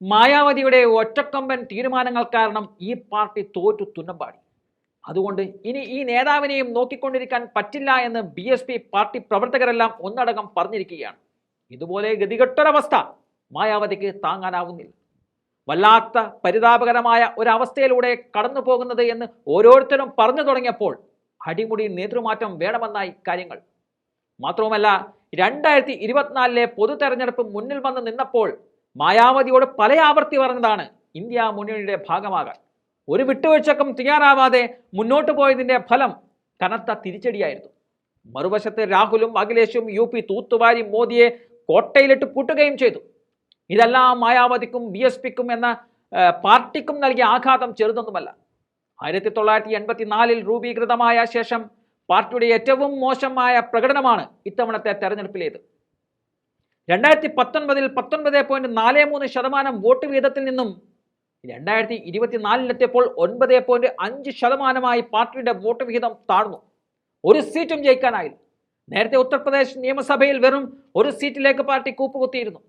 മായാവതിയുടെ ഒറ്റക്കൊമ്പൻ തീരുമാനങ്ങൾ കാരണം ഈ പാർട്ടി തോറ്റു തുന്നമ്പാടി. അതുകൊണ്ട് ഇനി ഈ നേതാവിനെയും നോക്കിക്കൊണ്ടിരിക്കാൻ പറ്റില്ല എന്ന് ബി എസ് പി പാർട്ടി പ്രവർത്തകരെല്ലാം ഒന്നടങ്കം പറഞ്ഞിരിക്കുകയാണ്. ഇതുപോലെ ഗതികെട്ടൊരവസ്ഥ മായാവതിക്ക് താങ്ങാനാവുന്നില്ല. വല്ലാത്ത പരിതാപകരമായ ഒരവസ്ഥയിലൂടെ കടന്നു പോകുന്നത് എന്ന് ഓരോരുത്തരും പറഞ്ഞു തുടങ്ങിയപ്പോൾ അടിമുടി നേതൃമാറ്റം വേണമെന്നായി കാര്യങ്ങൾ മാത്രവുമല്ല രണ്ടായിരത്തി ഇരുപത്തിനാലിലെ പൊതു തെരഞ്ഞെടുപ്പ് മുന്നിൽ വന്ന് നിന്നപ്പോൾ മായാവതിയോട് പല ആവർത്തി പറഞ്ഞതാണ് ഇന്ത്യ മുന്നണിയുടെ ഭാഗമാകാൻ. ഒരു വിട്ടുവീഴ്ചക്കും തയ്യാറാവാതെ മുന്നോട്ട് പോയതിന്റെ ഫലം കനത്ത തിരിച്ചടിയായിരുന്നു. മറുവശത്ത് രാഹുലും അഖിലേഷും യു പി തൂത്തുവാരി മോദിയെ കോട്ടയിലിട്ട് കൂട്ടുകയും ചെയ്തു. ഇതെല്ലാം മായാവതിക്കും ബി എസ് പിക്കും എന്ന പാർട്ടിക്കും നൽകിയ ആഘാതം ചെറുതൊന്നുമല്ല. ആയിരത്തി തൊള്ളായിരത്തി എൺപത്തി നാലിൽ രൂപീകൃതമായ ശേഷം പാർട്ടിയുടെ ഏറ്റവും മോശമായ പ്രകടനമാണ് ഇത്തവണത്തെ തെരഞ്ഞെടുപ്പിലേത്. രണ്ടായിരത്തി പത്തൊൻപതിൽ പത്തൊൻപത് പോയിന്റ് നാല് മൂന്ന് ശതമാനം വോട്ട് വീതത്തിൽ നിന്നും രണ്ടായിരത്തി ഇരുപത്തിനാലിലെത്തിയപ്പോൾ ഒൻപത് പോയിന്റ് അഞ്ച് ശതമാനമായി പാർട്ടിയുടെ വോട്ട് വിഹിതം താഴ്ന്നു. ഒരു സീറ്റും ജയിക്കാനായില്ല. നേരത്തെ ഉത്തർപ്രദേശ് നിയമസഭയിൽ വെറും ഒരു സീറ്റിലേക്ക് പാർട്ടി കൂപ്പുകുത്തിയിരുന്നു.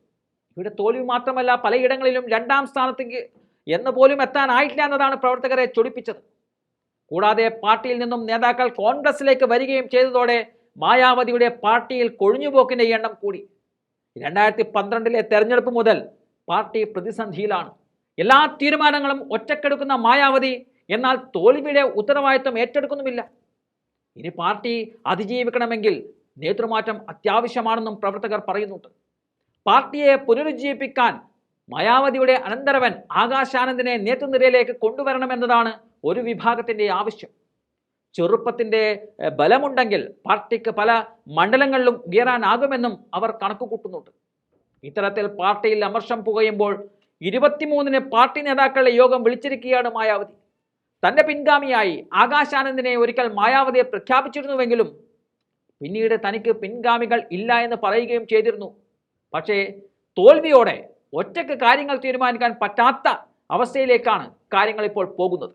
ഇവിടെ തോൽവി മാത്രമല്ല പലയിടങ്ങളിലും രണ്ടാം സ്ഥാനത്തേക്ക് എന്ന് പോലും എത്താനായിട്ടില്ല എന്നതാണ് പ്രവർത്തകരെ ചൊടിപ്പിച്ചത്. കൂടാതെ പാർട്ടിയിൽ നിന്നും നേതാക്കൾ കോൺഗ്രസിലേക്ക് വരികയും ചെയ്തതോടെ മായാവതിയുടെ പാർട്ടിയിൽ കൊഴിഞ്ഞുപോക്കിന്റെ എണ്ണം കൂടി. രണ്ടായിരത്തി പന്ത്രണ്ടിലെ തെരഞ്ഞെടുപ്പ് മുതൽ പാർട്ടി പ്രതിസന്ധിയിലാണ്. എല്ലാ തീരുമാനങ്ങളും ഒറ്റക്കെടുക്കുന്ന മായാവതി എന്നാൽ തോൽവിയുടെ ഉത്തരവാദിത്വം ഏറ്റെടുക്കുന്നുമില്ല. ഇനി പാർട്ടി അതിജീവിക്കണമെങ്കിൽ നേതൃമാറ്റം അത്യാവശ്യമാണെന്നും പ്രവർത്തകർ പറയുന്നുണ്ട്. പാർട്ടിയെ പുനരുജ്ജീവിപ്പിക്കാൻ മായാവതിയുടെ അനന്തരവൻ ആകാശാനന്ദിനെ നേതൃനിരയിലേക്ക് കൊണ്ടുവരണമെന്നതാണ് ഒരു വിഭാഗത്തിന്റെ ആവശ്യം. ചെറുപ്പത്തിന്റെ എഹ്, ബലമുണ്ടെങ്കിൽ പാർട്ടിക്ക് പല മണ്ഡലങ്ങളിലും ഉയരാനാകുമെന്നും അവർ കണക്ക് കൂട്ടുന്നുണ്ട് ഇത്തരത്തിൽ പാർട്ടിയിൽ അമർഷം പുകയുമ്പോൾ ഇരുപത്തിമൂന്നിന് പാർട്ടി നേതാക്കളുടെ യോഗം വിളിച്ചിരിക്കുകയാണ് മായാവതി. തന്റെ പിൻഗാമിയായി ആകാശാനന്ദിനെ ഒരിക്കൽ മായാവതിയെ പ്രഖ്യാപിച്ചിരുന്നുവെങ്കിലും പിന്നീട് തനിക്ക് പിൻഗാമികൾ ഇല്ല എന്ന് പറയുകയും ചെയ്തിരുന്നു. പക്ഷേ തോൽവിയോടെ ഒറ്റയ്ക്ക് കാര്യങ്ങൾ തീരുമാനിക്കാൻ പറ്റാത്ത അവസ്ഥയിലേക്കാണ് കാര്യങ്ങൾ ഇപ്പോൾ പോകുന്നത്.